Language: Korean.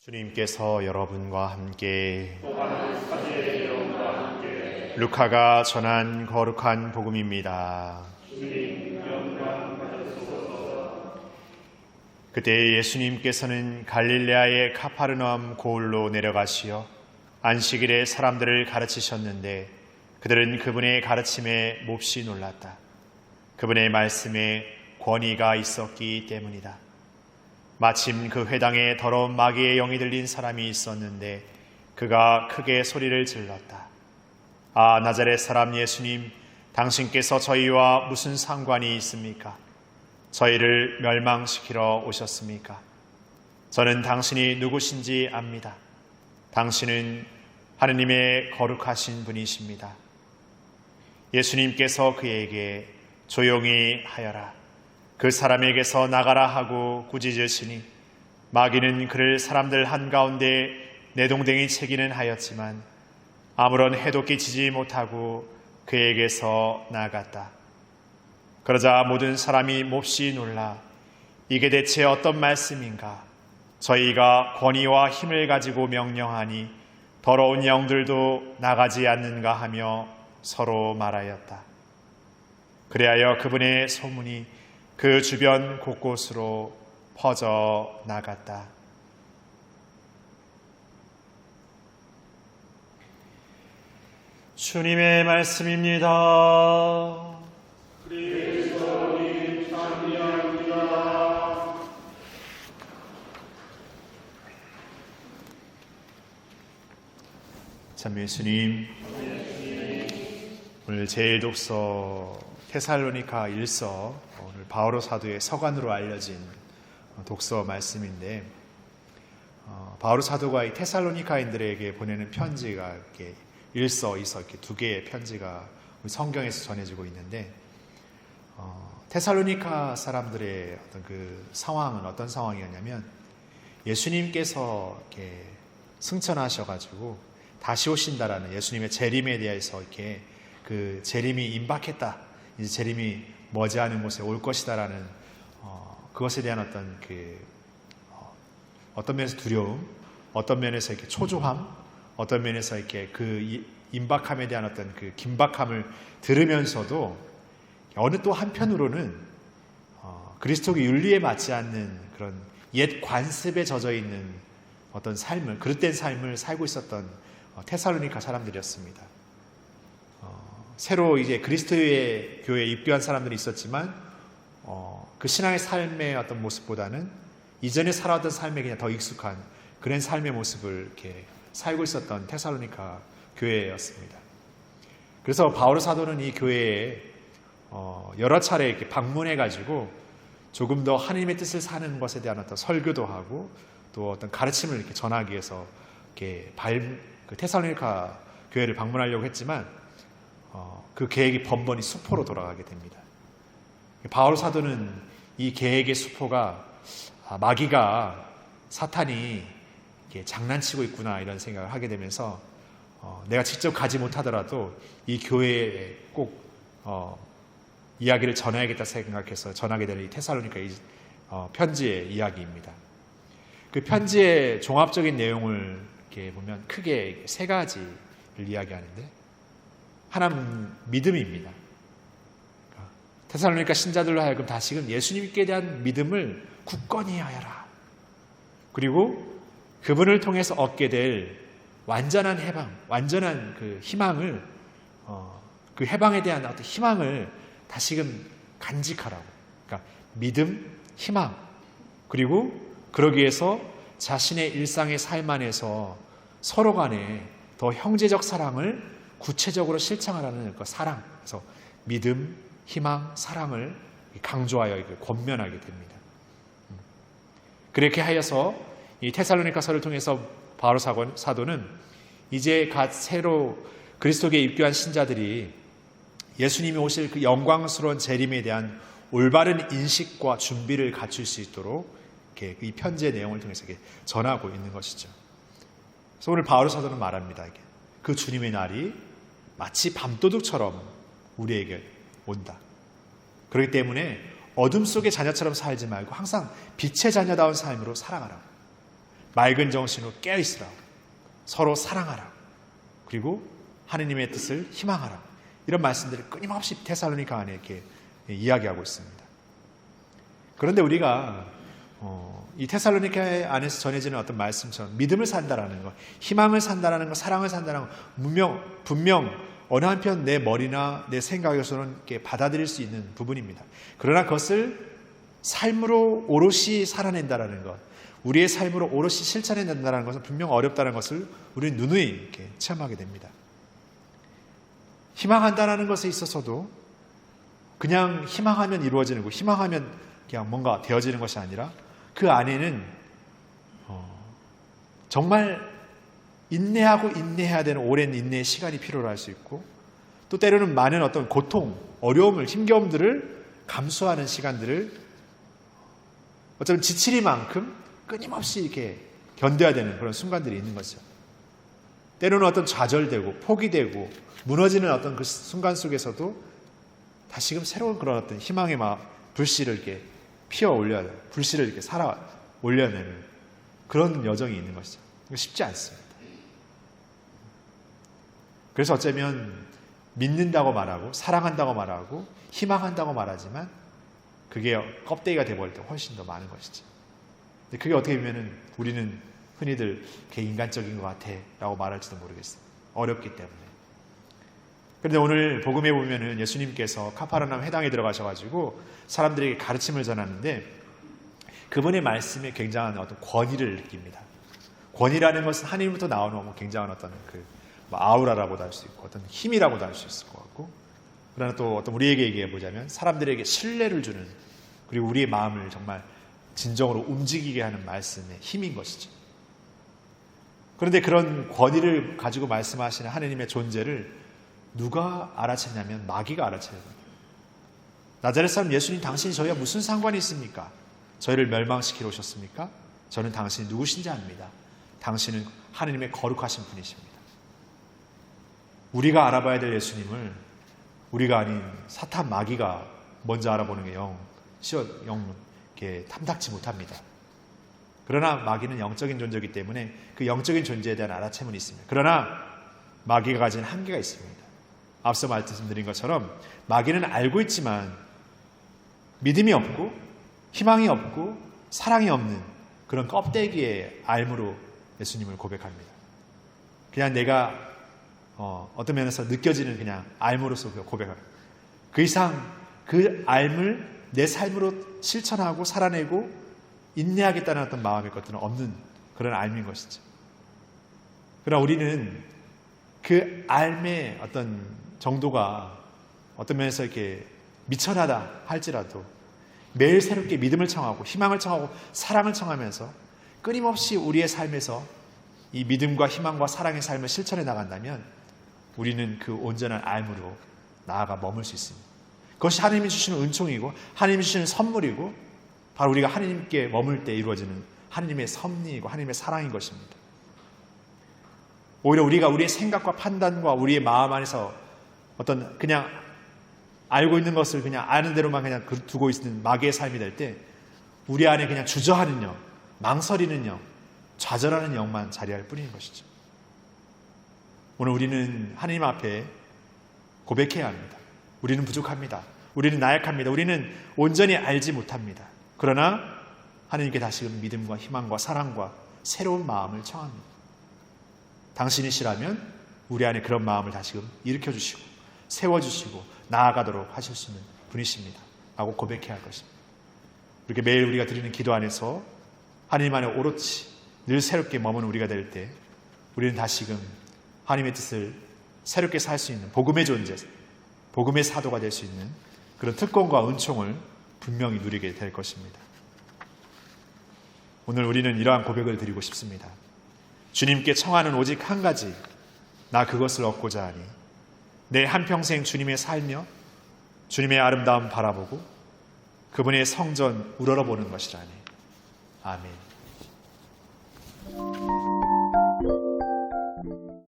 주님께서 여러분과 함께 루카가 전한 거룩한 복음입니다. 그때 예수님께서는 갈릴레아의 카파르나움 고을로 내려가시어 안식일에 사람들을 가르치셨는데 그들은 그분의 가르침에 몹시 놀랐다. 그분의 말씀에 권위가 있었기 때문이다. 마침 그 회당에 더러운 마귀의 영이 들린 사람이 있었는데 그가 크게 소리를 질렀다. 아, 나자렛 사람 예수님, 당신께서 저희와 무슨 상관이 있습니까? 저희를 멸망시키러 오셨습니까? 저는 당신이 누구신지 압니다. 당신은 하느님의 거룩하신 분이십니다. 예수님께서 그에게 조용히 하여라. 그 사람에게서 나가라 하고 꾸짖으시니 마귀는 그를 사람들 한가운데 내동댕이 채기는 하였지만 아무런 해도 끼치지 못하고 그에게서 나갔다. 그러자 모든 사람이 몹시 놀라 이게 대체 어떤 말씀인가? 저희가 권위와 힘을 가지고 명령하니 더러운 영들도 나가지 않는가 하며 서로 말하였다. 그리하여 그분의 소문이 그 주변 곳곳으로 퍼져 나갔다. 주님의 말씀입니다. 참 예수님 오늘 제일 독서 테살로니카 일서 오늘 바오로 사도의 서간으로 알려진 독서 말씀인데 어, 바오로 사도가 이 테살로니카인들에게 보내는 편지가 이렇게 일서, 이서 이렇게 두 개의 편지가 성경에서 전해지고 있는데 어, 테살로니카 사람들의 어떤 그 상황은 어떤 상황이었냐면 예수님께서 이렇게 승천하셔가지고 다시 오신다라는 예수님의 재림에 대해서 이렇게 그 재림이 임박했다. 이제 재림이 머지않은 곳에 올 것이다라는 어, 그것에 대한 어떤 그 어, 어떤 면에서 두려움, 어떤 면에서 이렇게 초조함, 어떤 면에서 이렇게 그 임박함에 대한 어떤 그 긴박함을 들으면서도 어느 또 한편으로는 어, 그리스도의 윤리에 맞지 않는 그런 옛 관습에 젖어 있는 어떤 삶을 그릇된 삶을 살고 있었던 어, 테살로니카 사람들이었습니다. 어, 새로 이제 그리스도의 교회에 입교한 사람들이 있었지만 어, 그 신앙의 삶의 어떤 모습보다는 이전에 살아왔던 삶에 그냥 더 익숙한 그런 삶의 모습을 이렇게 살고 있었던 테살로니카 교회였습니다. 그래서 바울 사도는 이 교회에 어, 여러 차례 이렇게 방문해 가지고 조금 더 하나님의 뜻을 사는 것에 대한 어떤 설교도 하고 또 어떤 가르침을 이렇게 전하기 위해서 이렇게 발, 그 테살로니카 교회를 방문하려고 했지만 어, 그 계획이 번번이 수포로 돌아가게 됩니다. 바울 사도는 이 계획의 수포가 아, 마귀가 사탄이 장난치고 있구나 이런 생각을 하게 되면서 어, 내가 직접 가지 못하더라도 이 교회에 꼭 어, 이야기를 전해야겠다 생각해서 전하게 되는 이 테살로니카 이, 어, 편지의 이야기입니다. 그 편지의 종합적인 내용을 이렇게 보면 크게 세 가지를 이야기하는데 하나는 믿음입니다. 테살로니카 신자들로 하여금 다시금 예수님께 대한 믿음을 굳건히 하여라. 그리고 그분을 통해서 얻게 될 완전한 해방, 완전한 그 희망을 어, 그 해방에 대한 어떤 희망을 다시금 간직하라고. 그러니까 믿음, 희망, 그리고 그러기 위해서 자신의 일상의 삶 안에서 서로 간에 더 형제적 사랑을 구체적으로 실천하라는 그 사랑. 그래서 믿음, 희망, 사랑을 강조하여 권면하게 됩니다. 음. 그렇게 하여서 이 테살로니카서를 통해서 바로 사도는 이제 갓 새로 그리스도에 입교한 신자들이 예수님이 오실 그 영광스러운 재림에 대한 올바른 인식과 준비를 갖출 수 있도록 이 편지의 내용을 통해서 전하고 있는 것이죠. 그래서 오늘 바울 사도는 말합니다. 그 주님의 날이 마치 밤도둑처럼 우리에게 온다. 그렇기 때문에 어둠 속의 자녀처럼 살지 말고 항상 빛의 자녀다운 삶으로 살아가라. 맑은 정신으로 깨어 있으라. 서로 사랑하라. 그리고 하느님의 뜻을 희망하라. 이런 말씀들을 끊임없이 테살로니가 안에 이렇게 이야기하고 있습니다. 그런데 우리가 어, 이 테살로니카 안에서 전해지는 어떤 말씀처럼 믿음을 산다라는 것, 희망을 산다라는 것, 사랑을 산다라는 것, 분명 분명 어느 한편 내 머리나 내 생각에서는 받아들일 수 있는 부분입니다. 그러나 그것을 삶으로 오롯이 살아낸다라는 것, 우리의 삶으로 오롯이 실천해낸다는 것은 분명 어렵다는 것을 우리는 누누이 이렇게 체험하게 됩니다. 희망한다는 것에 있어서도 그냥 희망하면 이루어지는 거, 희망하면 그냥 뭔가 되어지는 것이 아니라 그 안에는 어, 정말 인내하고 인내해야 되는 오랜 인내의 시간이 필요로 할 수 있고 또 때로는 많은 어떤 고통, 어려움을, 힘겨움들을 감수하는 시간들을 어쩌면 지치리만큼 끊임없이 이렇게 견뎌야 되는 그런 순간들이 있는 거죠. 때로는 어떤 좌절되고 포기되고 무너지는 어떤 그 순간 속에서도 다시금 새로운 그런 어떤 희망의 막 불씨를 이렇게 피어 올려야 돼요. 불씨를 이렇게 살아 올려내는 그런 여정이 있는 것이죠. 쉽지 않습니다. 그래서 어쩌면 믿는다고 말하고 사랑한다고 말하고 희망한다고 말하지만 그게 껍데기가 돼버릴 때 훨씬 더 많은 것이죠. 근데 그게 어떻게 보면은 우리는 흔히들 개 인간적인 것 같아라고 말할지도 모르겠어요. 어렵기 때문에. 그런데 오늘 복음에 보면은 예수님께서 카파르나움 회당에 들어가셔가지고 사람들에게 가르침을 전하는데 그분의 말씀에 굉장한 어떤 권위를 느낍니다. 권위라는 것은 하나님부터 나오는 뭐 굉장한 어떤 그 아우라라고도 할 수 있고 어떤 힘이라고도 할 수 있을 것 같고 그러나 또 어떤 우리에게 얘기해 보자면 사람들에게 신뢰를 주는 그리고 우리의 마음을 정말 진정으로 움직이게 하는 말씀의 힘인 것이죠. 그런데 그런 권위를 가지고 말씀하시는 하느님의 존재를 누가 알아챘냐면 마귀가 겁니다. 나자렛 사람 예수님 당신이 저희와 무슨 상관이 있습니까? 저희를 멸망시키러 오셨습니까? 저는 당신이 누구신지 압니다. 당신은 하느님의 거룩하신 분이십니다. 우리가 알아봐야 될 예수님을 우리가 아닌 사탄 마귀가 먼저 알아보는 게 영, 시어 영, 이렇게 탐탁지 못합니다. 그러나 마귀는 영적인 존재이기 때문에 그 영적인 존재에 대한 알아챔은 있습니다. 그러나 마귀가 가진 한계가 있습니다. 앞서 말씀드린 것처럼 마귀는 알고 있지만 믿음이 없고 희망이 없고 사랑이 없는 그런 껍데기의 알무로 예수님을 고백합니다. 그냥 내가 어, 떤 면에서 느껴지는 그냥 알무로서 고백합니다. 그 이상 그 알물 내 삶으로 실천하고 살아내고 인내하겠다는 어떤 마음의 것들은 없는 그런 알인 것이죠. 그러나 우리는 그 알의 어떤 정도가 어떤 면에서 이렇게 미천하다 할지라도 매일 새롭게 믿음을 청하고 희망을 청하고 사랑을 청하면서 끊임없이 우리의 삶에서 이 믿음과 희망과 사랑의 삶을 실천해 나간다면 우리는 그 온전한 알무로 나아가 머물 수 있습니다. 그것이 하나님이 주시는 은총이고 하나님이 주시는 선물이고 바로 우리가 하나님께 머물 때 이루어지는 하나님의 섭리이고 하나님의 사랑인 것입니다. 오히려 우리가 우리의 생각과 판단과 우리의 마음 안에서 어떤 그냥 알고 있는 것을 그냥 아는 대로만 그냥 두고 있는 마귀의 삶이 될 때 우리 안에 그냥 주저하는 영, 망설이는 영, 좌절하는 영만 자리할 뿐인 것이죠. 오늘 우리는 하나님 앞에 고백해야 합니다. 우리는 부족합니다. 우리는 나약합니다. 우리는 온전히 알지 못합니다. 그러나 하나님께 다시금 믿음과 희망과 사랑과 새로운 마음을 청합니다. 당신이시라면 우리 안에 그런 마음을 다시금 일으켜 주시고 세워 주시고 나아가도록 하실 수 있는 분이십니다. 라고 고백해야 할 것입니다. 이렇게 매일 우리가 드리는 기도 안에서 하나님 안에 오롯이 늘 새롭게 머무는 우리가 될 때 우리는 다시금 하나님의 뜻을 새롭게 살 수 있는 복음의 존재, 복음의 사도가 될 수 있는 그런 특권과 은총을 분명히 누리게 될 것입니다. 오늘 우리는 이러한 고백을 드리고 싶습니다. 주님께 청하는 오직 한 가지, 나 그것을 얻고자 하니, 내 한평생 주님의 살며 주님의 아름다움 바라보고 그분의 성전 우러러보는 것이라니. 아멘.